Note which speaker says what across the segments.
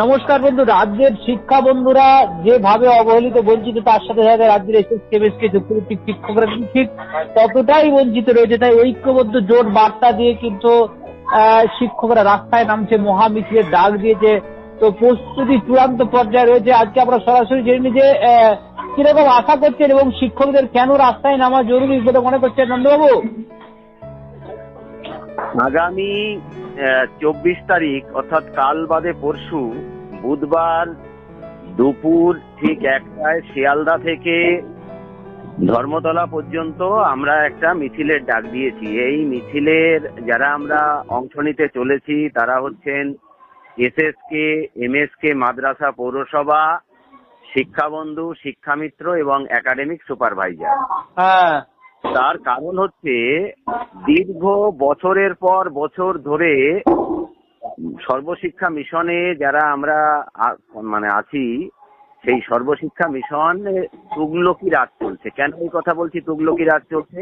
Speaker 1: নমস্কার বন্ধু, রাজ্যের শিক্ষা বন্ধুরা যেভাবে অবহেলিত, বঞ্চিত, তার সাথে সাথে রাজ্যের এসএস কেমিস্ট্রি যুক্তিভিত্তিক শিক্ষকরা ঠিক ততটাই বঞ্চিত রয়েছে, তাই ঐক্যবদ্ধ জোট বার্তা দিয়ে কিন্তু শিক্ষকরা রাস্তায় নামছে মহামিছিলের ডাক দিয়েছে। তো প্রস্তুতি চূড়ান্ত পর্যায়ে রয়েছে। আজকে আমরা সরাসরি জেনে নিই যে কীরকম আশা করছেন এবং শিক্ষকদের কেন রাস্তায় নামা জরুরি বলে মনে করছেন নন্দবাবু?
Speaker 2: আগামী চব্বিশ তারিখ, অর্থাৎ কাল বাদে পরশু, বুধবার দুপুর ঠিক একটায় শিয়ালদা থেকে ধর্মতলা পর্যন্ত আমরা একটা মিছিলের ডাক দিয়েছি। এই মিছিলের যারা আমরা অংশ নিতে চলেছি, তারা হচ্ছেন এস এস এসএসকে, এমএসকে, মাদ্রাসা পৌরসভা, শিক্ষাবন্ধু, শিক্ষামিত্র এবং একাডেমিক সুপারভাইজার।
Speaker 1: হ্যাঁ
Speaker 2: তার কারণ হচ্ছে দীর্ঘ বছরের পর বছর ধরে সর্বশিক্ষা মিশনে যারা আমরা মানে আছি সেই সর্বশিক্ষা মিশন তুগলকি রাজ চলছে। কেন এই কথা বলছি তুগলকি রাজ চলছে?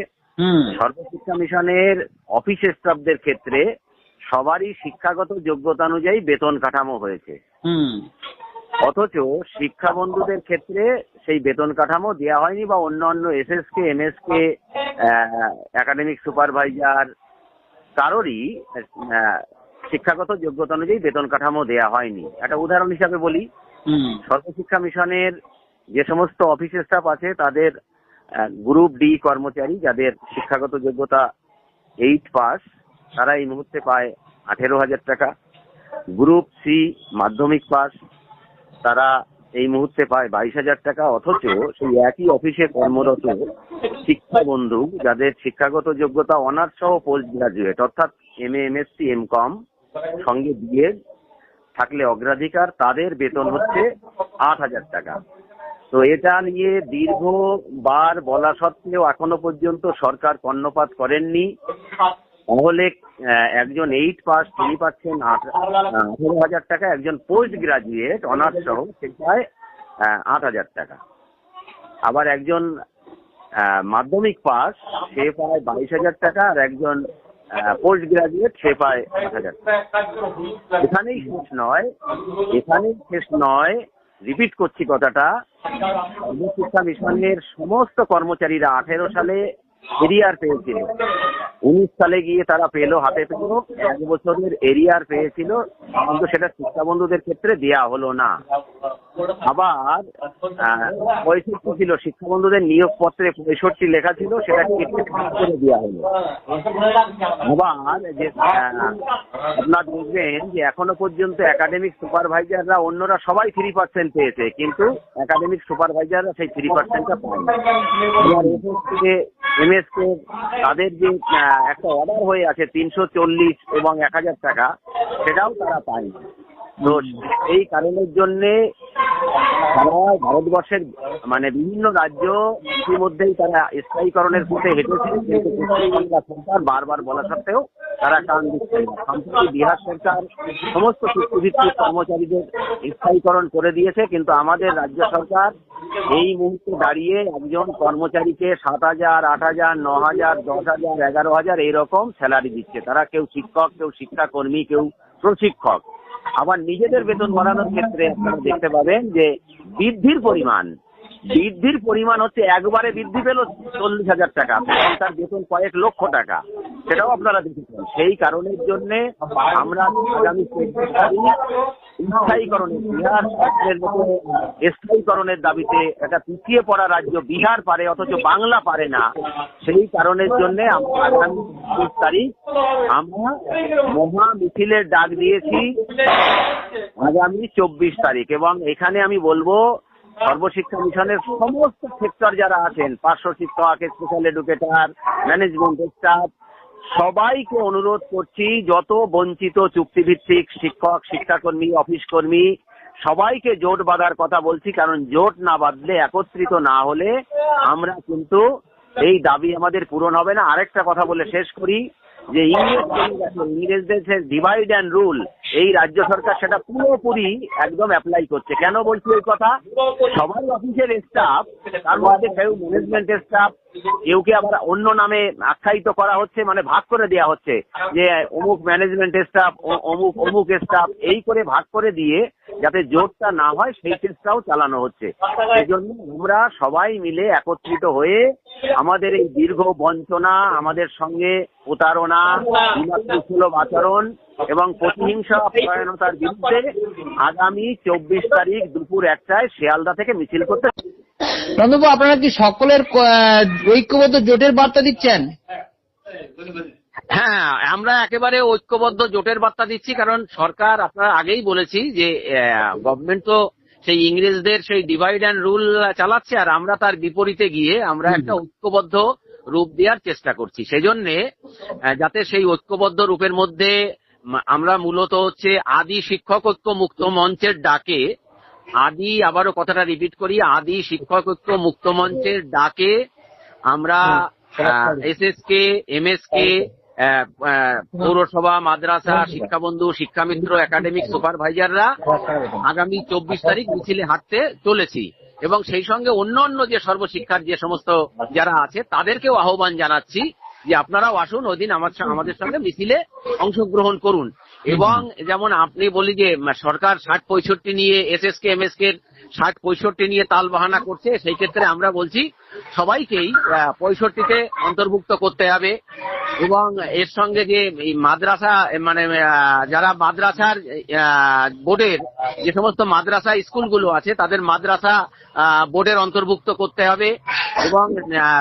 Speaker 2: সর্বশিক্ষা মিশনের অফিস স্টাফদের ক্ষেত্রে সবারই শিক্ষাগত যোগ্যতা অনুযায়ী বেতন কাঠামো হয়েছে। অথচ শিক্ষা বন্ধুদের ক্ষেত্রে সেই বেতন কাঠামো দেওয়া হয়নি বা অন্য অন্য এসএস কে একাডেমিক সুপারভাইজার কারোরই শিক্ষাগত যোগ্যতা অনুযায়ী বেতন কাঠামো দেওয়া হয়নি। একটা উদাহরণ হিসাবে বলি সর্বশিক্ষা মিশনের যে সমস্ত অফিস স্টাফ আছে তাদের গ্রুপ ডি কর্মচারী যাদের শিক্ষাগত যোগ্যতা এইট পাস তারা এই মুহূর্তে পায় আঠেরো হাজার টাকা। গ্রুপ সি মাধ্যমিক পাস তারা এই মুহূর্তে পায় বাইশ হাজার টাকা, অথচ সেই একই অফিসে কর্মরত শিক্ষা বন্ধু যাদের শিক্ষাগত যোগ্যতা অনার্স সহ পোস্ট গ্রাজুয়েট, অর্থাৎ M A MSc M Com সঙ্গে বিএ থাকলে অগ্রাধিকার, তাদের বেতন হচ্ছে আট হাজার টাকা। তো এটা নিয়ে দীর্ঘবার বলা সত্ত্বেও এখনও পর্যন্ত সরকার কর্ণপাত করেননি। তাহলে একজন এইট পাস তিনি পাচ্ছেন আঠেরো হাজার টাকা, একজন পোস্ট গ্রাজুয়েট অনার্স সহ সে পায় আট হাজার টাকা। আবার একজন মাধ্যমিক পাস সে পায় বাইশ হাজার টাকা, আর একজন পোস্ট গ্রাজুয়েট সে পায় আট হাজার এখানেই শেষ নয়, এখানেই শেষ নয়। রিপিট করছি কথাটা। সর্বশিক্ষা মিশনের সমস্ত কর্মচারীরা আঠেরো সালে এরিয়ার পেয়েছিল। উনিশ সালে গিয়ে তারা পেল হাতে পেল। এক বছরের এরিয়ার পেয়েছিল। কিন্তু সেটা শিক্ষা বন্ধুদের ক্ষেত্রে দেয়া হলো না। আবার পঁয়ষট্টি ছিল। শিক্ষা বন্ধুদের নিয়োগপত্রে পঁয়ষট্টি লেখা ছিল। সেটা করে দেওয়া হলো। আবার যে আপনার দেখবেন যে এখনও পর্যন্ত একাডেমিক সুপারভাইজাররা অন্যরা সবাই থ্রি পার্সেন্ট পেয়েছে। কিন্তু একাডেমিক সুপারভাইজাররা সেই থ্রি পার্সেন্টটা থেকে এমএস কে তাদের যে আহ, একটা অর্ডার হয়ে আছে তিনশো চল্লিশ এবং এক হাজার টাকা। সেটাও তারা পায়নি। তো এই কারণের জন্যে সারা ভারতবর্ষের মানে বিভিন্ন রাজ্য ইতিমধ্যেই তারা স্থায়ীকরণের পথে হেঁটেছে। কিন্তু পশ্চিমবাংলা সরকার বারবার বলা সত্ত্বেও তারা টান দিচ্ছে সম্প্রতি বিহার সরকার সমস্ত চুক্তিভিত্তিক কর্মচারীদের স্থায়ীকরণ করে দিয়েছে। কিন্তু আমাদের রাজ্য সরকার এই মুহূর্তে দাঁড়িয়ে একজন কর্মচারীকে সাত হাজার, আট হাজার, ন হাজার, দশ হাজার, এগারো হাজার এইরকম স্যালারি দিচ্ছে। তারা কেউ শিক্ষক, কেউ শিক্ষাকর্মী, কেউ প্রশিক্ষক। আবার নিজেদের বেতন বাড়ানোর ক্ষেত্রে আপনারা দেখতে পাবেন যে বৃদ্ধির পরিমাণ বৃদ্ধির পরিমাণ হচ্ছে একবারে বৃদ্ধি পেল চল্লিশ হাজার টাকা। তার বেতন কয়েক লক্ষ টাকা। সেটাও আপনারা দেখেছেন। সেই কারণের জন্যে আমরা আগামী স্থায়ীকরণের দাবিতে একটা পিছিয়ে পড়া রাজ্য বিহার পারে, অথচ বাংলা পারে না। সেই কারণের জন্য আমরা মহা মিছিলের ডাক দিয়েছি আগামী চব্বিশ তারিখ। এবং এখানে আমি বলব, সর্বশিক্ষা মিশনের সমস্ত সেক্টর যারা আছেন পার্শ্ব শিক্ষক স্পেশাল এডুকেটর ম্যানেজমেন্ট স্টাফ সবাইকে অনুরোধ করছি, যত বঞ্চিত চুক্তিভিত্তিক শিক্ষক, শিক্ষাকর্মী, অফিস কর্মী, সবাইকে জোট বাঁধার কথা বলছি, কারণ জোট না বাঁধলে, একত্রিত না হলে আমরা কিন্তু এই দাবি আমাদের পূরণ হবে না। আরেকটা কথা বলে শেষ করি, যে ইংরেজদের ডিভাইড অ্যান্ড রুল এই রাজ্য সরকার সেটা পুরোপুরি একদম অ্যাপ্লাই করছে। কেন বলছি এই কথা? সবাই অফিসের স্টাফ তার মধ্যে কেউ ম্যানেজমেন্টের স্টাফ কেউকে আবার অন্য নামে আখ্যায়িত করা হচ্ছে মানে ভাগ করে দেওয়া হচ্ছে, যে অমুক ম্যানেজমেন্ট স্টাফ অমুক অমুক স্টাফ এই করে ভাগ করে দিয়ে যাতে জোটটা না হয়, সেই চেষ্টাও চালানো হচ্ছে। সেই জন্য আমরা সবাই মিলে একত্রিত হয়ে আমাদের এই দীর্ঘ বঞ্চনা, আমাদের সঙ্গে প্রতারণা সুলভ আচরণ এবং প্রতিহিংসা পরায়ণতার বিরুদ্ধে আগামী চব্বিশ তারিখ দুপুর একটায় শিয়ালদা থেকে মিছিল করতে
Speaker 1: নন্দবাবু আপনারা কি সকলের ঐক্যবদ্ধ জোটের বার্তা দিচ্ছেন?
Speaker 2: হ্যাঁ আমরা একেবারে ঐক্যবদ্ধ জোটের বার্তা দিচ্ছি কারণ সরকার আপনারা আগেই বলেছি যে গভর্নমেন্ট তো সেই ইংরেজদের সেই ডিভাইড অ্যান্ড রুল চালাচ্ছে আর আমরা তার বিপরীতে গিয়ে আমরা একটা ঐক্যবদ্ধ রূপ দেওয়ার চেষ্টা করছি। সেই জন্যে যাতে সেই ঐক্যবদ্ধ রূপের মধ্যে আমরা মূলত হচ্ছে আদি শিক্ষক ঐক্য মুক্ত মঞ্চের ডাকে আদি আবারও কথাটা রিপিট করি আদি শিক্ষক ঐক্য মুক্ত মঞ্চের ডাকে আমরা S S K M S K পৌরসভা মাদ্রাসা শিক্ষাবন্ধু শিক্ষামিত্র একাডেমিক সুপারভাইজাররা আগামী চব্বিশ তারিখ মিছিলে হাঁটতে চলেছি। এবং সেই সঙ্গে অন্য অন্য যে সর্বশিক্ষার যে সমস্ত যারা আছে তাদেরকেও আহ্বান জানাচ্ছি যে আপনারাও আসুন ওই দিন আমার আমাদের সঙ্গে মিছিলে অংশগ্রহণ করুন। এবং যেমন আপনি বলি যে সরকার ষাট পঁয়ষট্টি নিয়ে S S K M S K ষাট পঁয়ষট্টি নিয়ে তাল বাহানা করছে সেই ক্ষেত্রে আমরা বলছি সবাইকেই পঁয়ষট্টিতে অন্তর্ভুক্ত করতে হবে এবং এর সঙ্গে যে এই মাদ্রাসা মানে যারা মাদ্রাসার বোর্ডের যে সমস্ত মাদ্রাসা স্কুলগুলো আছে তাদের মাদ্রাসা বোর্ডের অন্তর্ভুক্ত করতে হবে এবং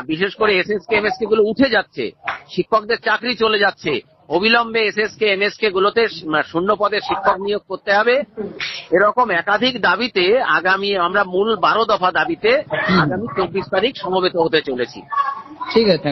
Speaker 2: বিশেষ করে S S K M S K গুলো উঠে যাচ্ছে শিক্ষকদের চাকরি চলে যাচ্ছে অবিলম্বে SSK S K M S K গুলোতে শূন্য পদে শিক্ষক নিয়োগ করতে হবে। এরকম একাধিক দাবিতে আগামী, আমরা মূল বারো দফা দাবিতে আগামী চব্বিশ তারিখ সমবেত হতে চলেছি।
Speaker 1: ঠিক আছে